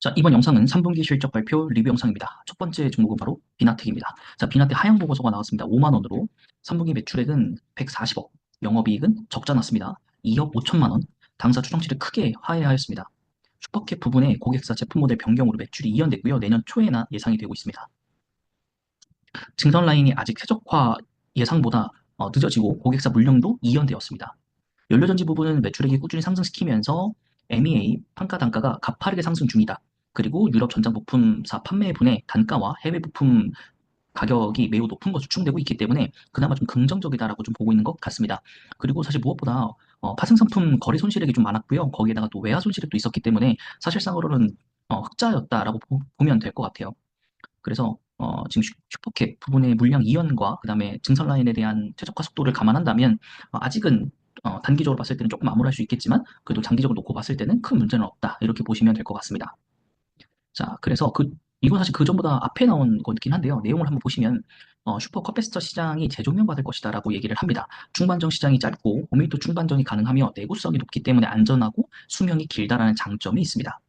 자, 이번 영상은 3분기 실적 발표 리뷰 영상입니다. 첫 번째 종목은 바로 비나텍입니다. 자, 비나텍 하향 보고서가 나왔습니다. 5만 원으로 3분기 매출액은 140억, 영업이익은 적자 났습니다. 2억 5천만 원, 당사 추정치를 크게 하회하였습니다. 슈퍼캡 부분에 고객사 제품 모델 변경으로 매출이 이연됐고요. 내년 초에나 예상이 되고 있습니다. 증선 라인이 아직 최적화 예상보다 어, 늦어지고 고객사 물량도 이연되었습니다. 연료전지 부분은 매출액이 꾸준히 상승시키면서 MEA 판가 단가가 가파르게 상승 중이다. 그리고 유럽 전장 부품사 판매분의 단가와 해외 부품 가격이 매우 높은 것으로 추정되고 있기 때문에 그나마 좀 긍정적이다라고 좀 보고 있는 것 같습니다. 그리고 사실 무엇보다 어, 파생 상품 거래 손실액이 좀 많았고요. 거기에다가 또 외화 손실액도 있었기 때문에 사실상으로는 어, 흑자였다라고 보, 보면 될 것 같아요. 그래서 어, 지금 슈- 슈퍼캡 부분의 물량 이연과 그다음에 증설 라인에 대한 최적화 속도를 감안한다면 어, 아직은 어, 단기적으로 봤을 때는 조금 암울할 수 있겠지만 그래도 장기적으로 놓고 봤을 때는 큰 문제는 없다 이렇게 보시면 될 것 같습니다. 자, 그래서 그 이건 사실 그 전보다 앞에 나온 거긴 한데요. 내용을 한번 보시면 어, 슈퍼 컵패스터 시장이 재조명받을 것이다 라고 얘기를 합니다. 중반전 시장이 짧고 5m 중반전이 가능하며 내구성이 높기 때문에 안전하고 수명이 길다라는 장점이 있습니다.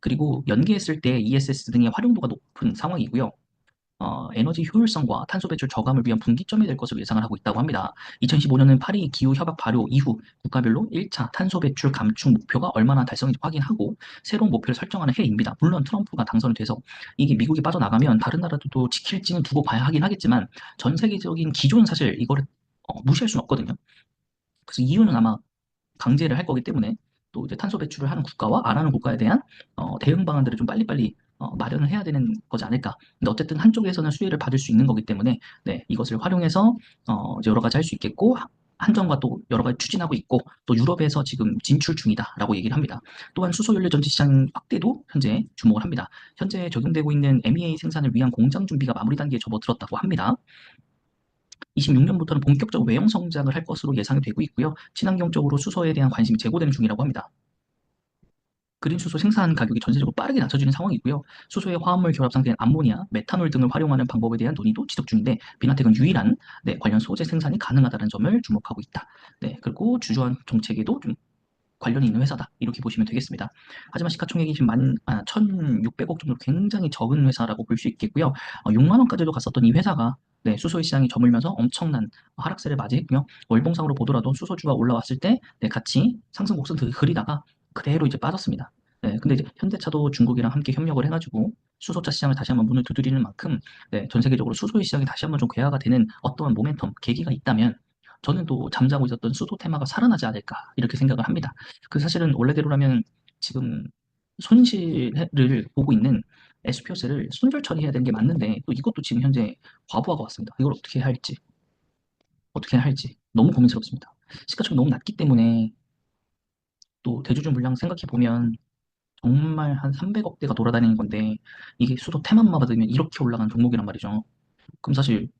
그리고 연계했을 때 ESS 등의 활용도가 높은 상황이고요. 어, 에너지 효율성과 탄소 배출 저감을 위한 분기점이 될 것으로 예상을 하고 있다고 합니다. 2015년은 파리 기후 협약 발효 이후 국가별로 1차 탄소 배출 감축 목표가 얼마나 달성인지 확인하고 새로운 목표를 설정하는 해입니다. 물론 트럼프가 당선이 돼서 이게 미국이 빠져나가면 다른 나라들도 지킬지는 두고 봐야 하긴 하겠지만 전 세계적인 기조는 사실 이거를 어, 무시할 수는 없거든요. 그래서 이유는 아마 강제를 할 거기 때문에 또 이제 탄소 배출을 하는 국가와 안 하는 국가에 대한 어, 대응 방안들을 좀 빨리빨리 어, 마련을 해야 되는 거지 않을까. 근데 어쨌든 한쪽에서는 수혜를 받을 수 있는 거기 때문에 네, 이것을 활용해서 어, 여러 가지 할 수 있겠고 한정과 또 여러 가지 추진하고 있고 또 유럽에서 지금 진출 중이다라고 얘기를 합니다. 또한 수소 연료 전지 시장 확대도 현재 주목을 합니다. 현재 적용되고 있는 MEA 생산을 위한 공장 준비가 마무리 단계에 접어들었다고 합니다. 26년부터는 본격적으로 외형 성장을 할 것으로 예상이 되고 있고요. 친환경적으로 수소에 대한 관심이 제고되는 중이라고 합니다. 그린 수소 생산 가격이 전세적으로 빠르게 낮춰지는 상황이고요. 수소의 화합물 결합 상태인 암모니아, 메탄올 등을 활용하는 방법에 대한 논의도 지속 중인데 비나텍은 유일한 네, 관련 소재 생산이 가능하다는 점을 주목하고 있다. 네, 그리고 주주환 정책에도 좀 관련이 있는 회사다. 이렇게 보시면 되겠습니다. 하지만 시가총액이 지금 만, 아, 1,600억 정도 굉장히 적은 회사라고 볼 수 있겠고요. 어, 6만 원까지도 갔었던 이 회사가 네, 수소 시장이 저물면서 엄청난 하락세를 맞이했고요. 월봉상으로 보더라도 수소주가 올라왔을 때 네, 같이 상승 곡선 그리다가 그대로 이제 빠졌습니다. 네, 근데 이제 현대차도 중국이랑 함께 협력을 해가지고 수소차 시장을 다시 한번 문을 두드리는 만큼 네, 전 세계적으로 수소의 시장이 다시 한번 좀 괴화가 되는 어떤 모멘텀, 계기가 있다면 저는 또 잠자고 있었던 수소 테마가 살아나지 않을까 이렇게 생각을 합니다. 그 사실은 원래대로라면 지금 손실을 보고 있는 에스피오스를 손절 처리해야 되는 게 맞는데 또 이것도 지금 현재 과부하가 왔습니다. 이걸 어떻게 해야 할지 어떻게 해야 할지 너무 고민스럽습니다. 시가총이 너무 낮기 때문에 또 대주주 물량 생각해 보면 정말 한 300억대가 돌아다니는 건데 이게 수도 테마만 받으면 이렇게 올라간 종목이란 말이죠. 그럼 사실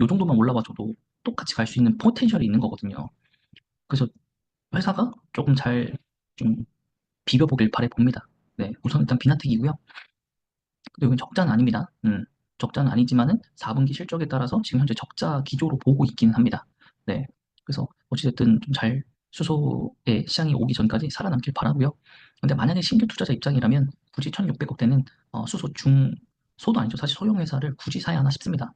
요 정도만 올라와줘도 똑같이 갈 수 있는 포텐셜이 있는 거거든요. 그래서 회사가 조금 잘 좀 비벼보길 바래 봅니다. 네, 우선 일단 비나텍이고요. 여기 적자는 아닙니다. 음, 적자는 아니지만은 4분기 실적에 따라서 지금 현재 적자 기조로 보고 있기는 합니다. 네, 그래서 어찌됐든 좀 잘 수소의 시장이 오기 전까지 살아남길 바라고요. 근데 만약에 신규 투자자 입장이라면 굳이 1,600억대는 어, 수소 중 소도 아니죠. 사실 소형 회사를 굳이 사야 하나 싶습니다.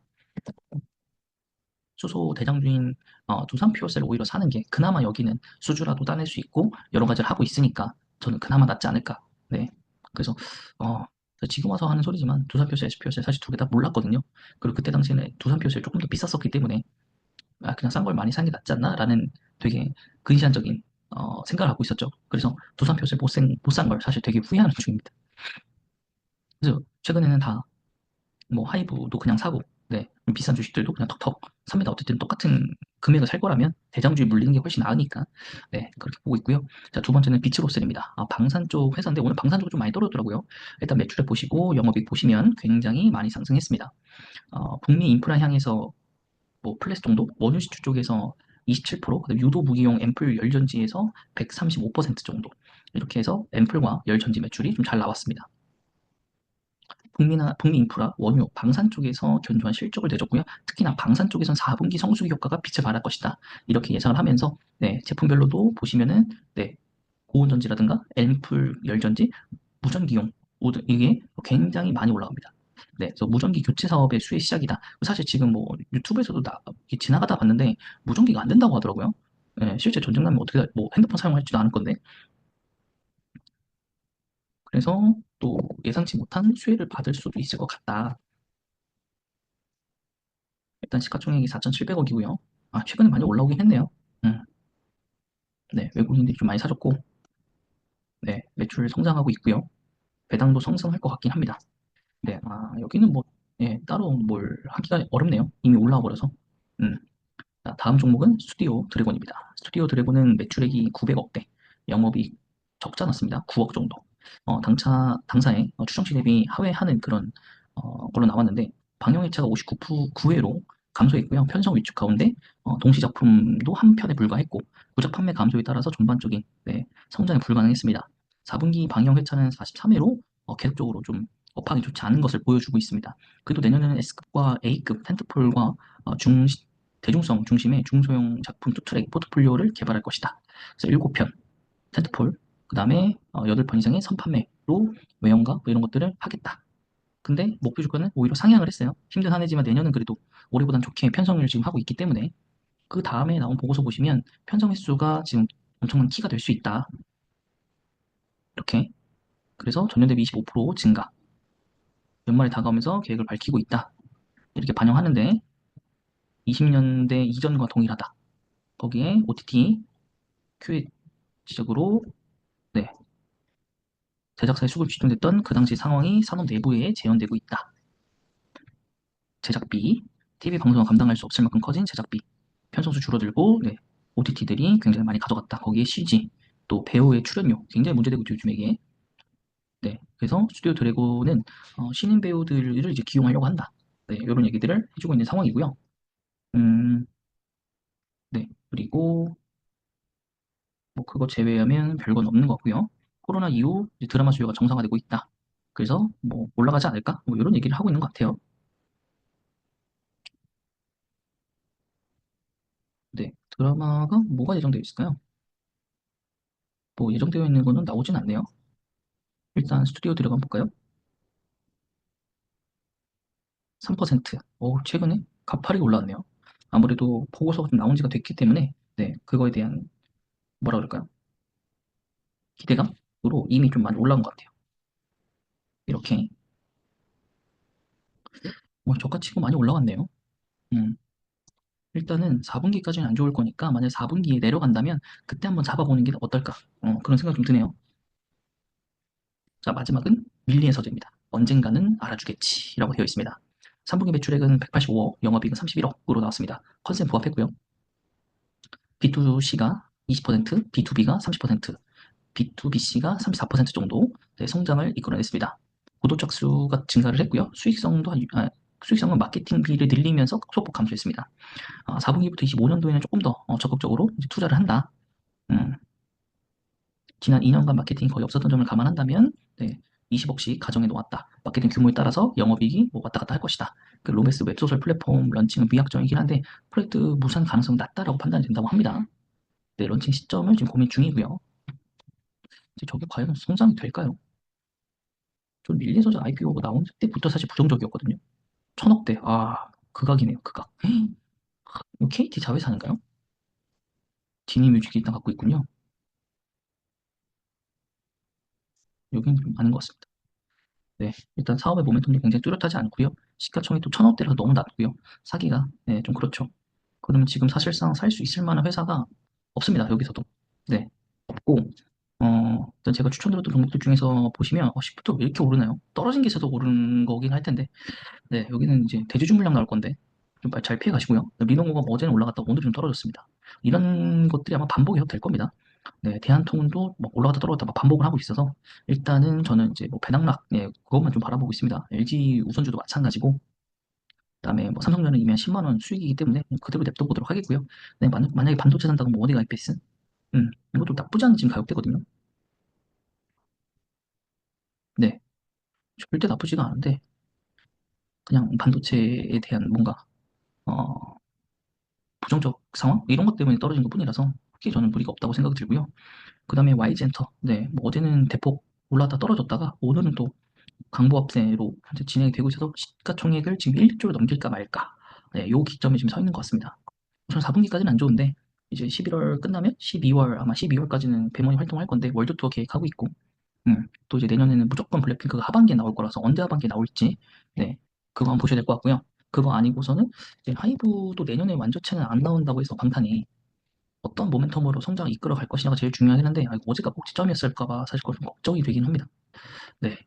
수소 대장주인 어, 두산 퓨어셀을 오히려 사는 게 그나마 여기는 수주라도 따낼 수 있고 여러 가지를 하고 있으니까 저는 그나마 낫지 않을까. 네. 그래서 어, 지금 와서 하는 소리지만 두산 퓨어셀, SP 퓨어셀 사실 두 개 다 몰랐거든요. 그리고 그때 당시에는 두산 퓨어셀 조금 더 비쌌었기 때문에 아, 그냥 싼 걸 많이 산게 낫지 않나 라는 되게 근시안적인 어, 생각을 하고 있었죠. 그래서 두산 퓨어셀 못산 걸 사실 되게 후회하는 중입니다. 그래서 최근에는 다 뭐 하이브도 그냥 사고 네, 비싼 주식들도 그냥 턱턱 삽니다. 어쨌든 똑같은 금액을 살 거라면 대장주에 물리는 게 훨씬 나으니까 네, 그렇게 보고 있고요. 자, 두 번째는 비츠로셀입니다. 아, 방산 쪽 회사인데 오늘 방산 쪽이 좀 많이 떨어졌더라고요. 일단 매출액 보시고 영업이익 보시면 굉장히 많이 상승했습니다. 어, 북미 인프라 향해서 뭐 플래스 정도, 원유 시추 쪽에서 27%, 그다음 유도 무기용 앰플 열전지에서 135% 정도 이렇게 해서 앰플과 열전지 매출이 좀 잘 나왔습니다. 북미나 북미 인프라, 원유, 방산 쪽에서 견조한 실적을 내줬고요. 특히나 방산 쪽에선 4분기 성수기 효과가 빛을 발할 것이다. 이렇게 예상을 하면서 네, 제품별로도 보시면은 네, 고온전지라든가 앰플 열전지, 무전기용 이게 굉장히 많이 올라갑니다. 네, 그래서 무전기 교체 사업의 수혜 시작이다. 사실 지금 뭐 유튜브에서도 나, 지나가다 봤는데 무전기가 안 된다고 하더라고요. 네, 실제 전쟁 나면 어떻게 뭐 핸드폰 사용할지도 않을 건데. 그래서 또 예상치 못한 수혜를 받을 수도 있을 것 같다. 일단 시가총액이 4,700억이고요. 아, 최근에 많이 올라오긴 했네요. 음. 네, 외국인들이 좀 많이 사줬고, 네, 매출 성장하고 있고요. 배당도 성장할 것 같긴 합니다. 네, 아, 여기는 뭐, 예, 따로 뭘 하기가 어렵네요. 이미 올라와 버려서. 음. 자, 다음 종목은 스튜디오 드래곤입니다. 스튜디오 드래곤은 매출액이 900억대, 영업이익 적지 않았습니다. 9억 정도. 어, 당차, 당사의 어, 추정치 대비 하회하는 그런 어, 걸로 나왔는데 방영회차가 59%로 감소했고요. 편성 위축 가운데 어, 동시 작품도 한 편에 불과했고 부작 판매 감소에 따라서 전반적인 네, 성장이 불가능했습니다. 4분기 방영회차는 43회로 어, 계속적으로 좀 업황이 좋지 않은 것을 보여주고 있습니다. 그래도 내년에는 S급과 A급 텐트폴과 어, 중 대중성 중심의 중소형 작품 투트랙 포트폴리오를 개발할 것이다. 그래서 7편 텐트폴, 그 다음에 어, 8편 이상의 선판매로 외형과 뭐 이런 것들을 하겠다. 근데 목표 주가는 오히려 상향을 했어요. 힘든 한 해지만 내년은 그래도 올해보단 좋게 편성을 지금 하고 있기 때문에 그 다음에 나온 보고서 보시면 편성 횟수가 지금 엄청난 키가 될 수 있다. 이렇게 그래서 전년 대비 25% 증가 연말에 다가오면서 계획을 밝히고 있다. 이렇게 반영하는데 20년대 이전과 동일하다. 거기에 OTT QA 지적으로 네 제작사의 수급이 집중됐던 그 당시 상황이 산업 내부에 재현되고 있다. 제작비, TV 방송을 감당할 수 없을 만큼 커진 제작비, 편성수 줄어들고 네, OTT들이 굉장히 많이 가져갔다. 거기에 CG, 또 배우의 출연료 굉장히 문제되고 있죠, 요즘 이게. 네, 그래서 스튜디오 드래곤은 어, 신인 배우들을 이제 기용하려고 한다. 네, 이런 얘기들을 해주고 있는 상황이고요. 음, 네, 그리고 뭐 그거 제외하면 별건 없는 것 같고요. 코로나 이후 드라마 수요가 정상화되고 있다. 그래서 뭐 올라가지 않을까? 뭐 이런 얘기를 하고 있는 것 같아요. 네, 드라마가 뭐가 예정되어 있을까요? 뭐 예정되어 있는 거는 나오진 않네요. 일단 스튜디오 들어가 볼까요? 3%. 오, 최근에 가파르게 올라왔네요. 아무래도 보고서가 좀 나온 지가 됐기 때문에 네, 그거에 대한 뭐라 그럴까요? 기대감으로 이미 좀 많이 올라온 것 같아요. 이렇게 뭐 저가 치고 많이 올라왔네요. 음, 일단은 4분기까지는 안 좋을 거니까 만약 4분기에 내려간다면 그때 한번 잡아보는 게 어떨까? 어, 그런 생각 좀 드네요. 자, 마지막은 밀리의 서재입니다. 언젠가는 알아주겠지 라고 되어 있습니다. 3분기 매출액은 185억, 영업이익은 31억으로 나왔습니다. 컨셉 부합했고요. B2C가 20%, B2B가 30%, B2BC가 34% 정도 네, 성장을 이끌어냈습니다. 구독자 수가 증가를 했고요. 수익성도 한, 아, 수익성은 마케팅비를 늘리면서 소폭 감소했습니다. 아, 4분기부터 25년도에는 조금 더 어, 적극적으로 투자를 한다. 음, 지난 2년간 마케팅이 거의 없었던 점을 감안한다면 네, 20억씩 가정해 놓았다. 마케팅 규모에 따라서 영업이익이 뭐 왔다 갔다 할 것이다. 그 로메스 웹소설 플랫폼 런칭은 미약정이긴 한데 프로젝트 무산 가능성은 낮다라고 판단이 된다고 합니다. 네, 런칭 시점을 지금 고민 중이고요. 이제 저게 과연 성장이 될까요? 전 밀리에 서재 IPO가 나온 때부터 사실 부정적이었거든요. 천억대, 아, 극악이네요, 극악. 이거 KT 자회사인가요? 디니 뮤직이 일단 갖고 있군요. 여기는 좀 아닌 것 같습니다. 네, 일단 사업의 모멘텀도 굉장히 뚜렷하지 않고요. 시가총액도 천억대라서 너무 낮고요. 사기가 네, 좀 그렇죠. 그러면 지금 사실상 살 수 있을 만한 회사가 없습니다. 여기서도. 네, 없고 어, 일단 제가 추천드렸던 종목들 중에서 보시면 어, 시프트 왜 이렇게 오르나요? 떨어진 기세도 오르는 거긴 할 텐데 네, 여기는 이제 대주주 물량 나올 건데 좀 잘 피해 가시고요. 뭐 어제는 올라갔다 오늘은 좀 떨어졌습니다. 이런 것들이 아마 반복이 될 겁니다. 네, 대한통운도 막 올라갔다 떨어졌다 막 반복을 하고 있어서 일단은 저는 이제 뭐 배당락 예, 그것만 좀 바라보고 있습니다. LG 우선주도 마찬가지고 그다음에 뭐 삼성전자는 이미 한 10만 원 수익이기 때문에 그대로 냅둬 보도록 하겠고요. 네, 만약, 만약에 반도체 산다고 뭐 어디가 IPS? 음, 이것도 나쁘지 않은 지금 가격대거든요. 네, 절대 나쁘지가 않은데 그냥 반도체에 대한 뭔가 어, 부정적 상황 이런 것 때문에 떨어진 것뿐이라서 크게 저는 무리가 없다고 생각이 들고요. 그 다음에 YG엔터, 네, 뭐 어제는 대폭 올랐다 떨어졌다가 오늘은 또 강보합세로 현재 진행이 되고 있어서 시가총액을 지금 1조를 넘길까 말까 네, 요 기점에 지금 서 있는 것 같습니다. 우선 4분기까지는 안 좋은데 이제 11월 끝나면 12월 아마 12월까지는 배모니 활동할 건데 월드 투어 계획하고 있고 음, 또 이제 내년에는 무조건 블랙핑크가 하반기에 나올 거라서 언제 하반기에 나올지 네 그거 한번 보셔야 될 것 같고요. 그거 아니고서는 이제 하이브도 내년에 완전체는 안 나온다고 해서 방탄이 어떤 모멘텀으로 성장을 이끌어 갈 것이냐가 제일 중요하긴 한데 아, 어제가 꼭 지점이었을까 봐 사실 좀 걱정이 되긴 합니다. 네.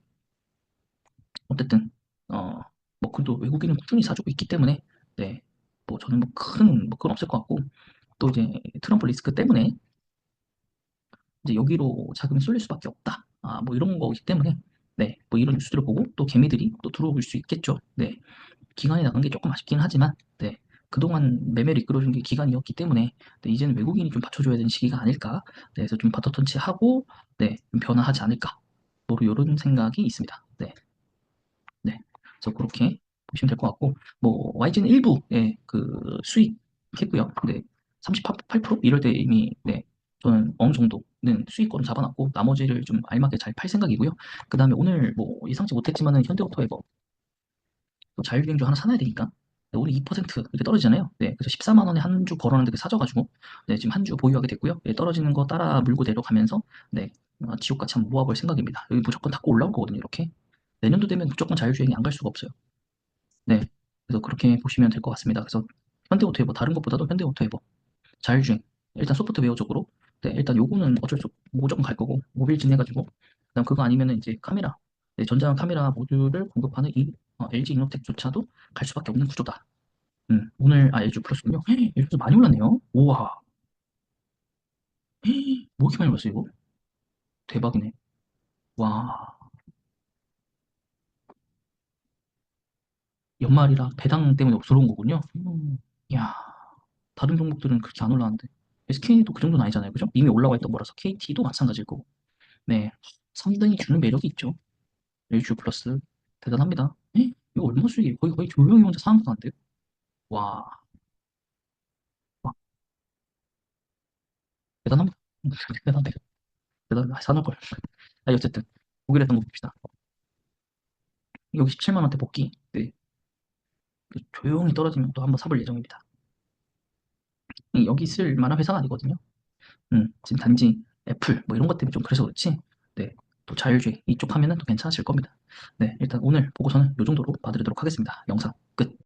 어쨌든 어, 뭐 그래도 외국인은 꾸준히 사주고 있기 때문에 네. 뭐 저는 뭐큰뭐 그건 없을 것 같고 또 이제 트럼프 리스크 때문에 이제 여기로 자금이 쏠릴 수밖에 없다. 아, 뭐 이런 거기 때문에 네, 뭐 이런 뉴스들을 보고 또 개미들이 또 들어올 수 있겠죠. 네, 기간이 나간 게 조금 아쉽긴 하지만 네, 그동안 매매를 이끌어준 게 기간이었기 때문에 네, 이제는 외국인이 좀 받쳐줘야 되는 시기가 아닐까. 네, 그래서 좀 바터턴치하고 네, 좀 변화하지 않을까. 뭐 이런 생각이 있습니다. 네, 네, 그래서 그렇게 보시면 될 것 같고 뭐 YG는 일부 예, 그 수익 했고요. 근데 38% 이럴 때 이미 네, 저는 어느 정도는 수익권을 잡아놨고 나머지를 좀 알맞게 잘 팔 생각이고요. 그 다음에 오늘 뭐 예상치 못했지만은 현대오토에버 또 자율주행주 하나 사놔야 되니까 네, 오늘 2% 이렇게 떨어지잖아요. 네, 그래서 14만 원에 한주그 사줘가지고 네, 지금 한 주 보유하게 됐고요. 네, 떨어지는 거 따라 물고 내려가면서 네, 어, 지옥같이 한번 모아볼 생각입니다. 여기 무조건 닫고 올라올 거거든요. 이렇게 내년도 되면 무조건 자율주행이 안 갈 수가 없어요. 네, 그래서 그렇게 보시면 될 것 같습니다. 그래서 현대오토에버 다른 것보다도 현대오토에버 자율주행 일단 소프트웨어적으로 네, 일단 요거는 어쩔 수 없고 무조건 갈 거고 모빌 진 해가지고 그다음 그거 아니면은 이제 카메라 네, 전자 카메라 모듈을 공급하는 이 어, LG 이노텍조차도 갈 수밖에 없는 구조다. 음, 오늘 아 LG 플러스군요. LG 플러스 많이 올랐네요. 우와, 뭐 이렇게 많이 올랐어요 이거? 대박이네. 와, 연말이라 배당 때문에 들어온 거군요. 음, 야, 다른 종목들은 그렇게 안 올라왔는데 SK도 그 정도는 아니잖아요, 그죠? 이미 올라와 있던 거라서 KT도 마찬가지일 거고. 네, 3등이 주는 매력이 있죠. LG 플러스 대단합니다. 에? 이거 얼마 수익이 거의 거의 조용히 혼자 사는 것 같은데요? 와, 와, 대단합니다. 대단해, 대단해. 아, 사놓을 걸. 아, 어쨌든 보기로 했던 거 봅시다. 여기 17만 원대 복귀. 네, 그 조용히 떨어지면 또 한번 사볼 예정입니다. 이- 여기 쓸 만한 회사가 아니거든요. 음, 지금 단지 애플 뭐 이런 것 때문에 좀 그래서 그렇지. 네, 또 자율주의 이쪽 하면은 또 괜찮으실 겁니다. 네, 일단 오늘 보고서는 이 정도로 봐드리도록 하겠습니다. 영상 끝.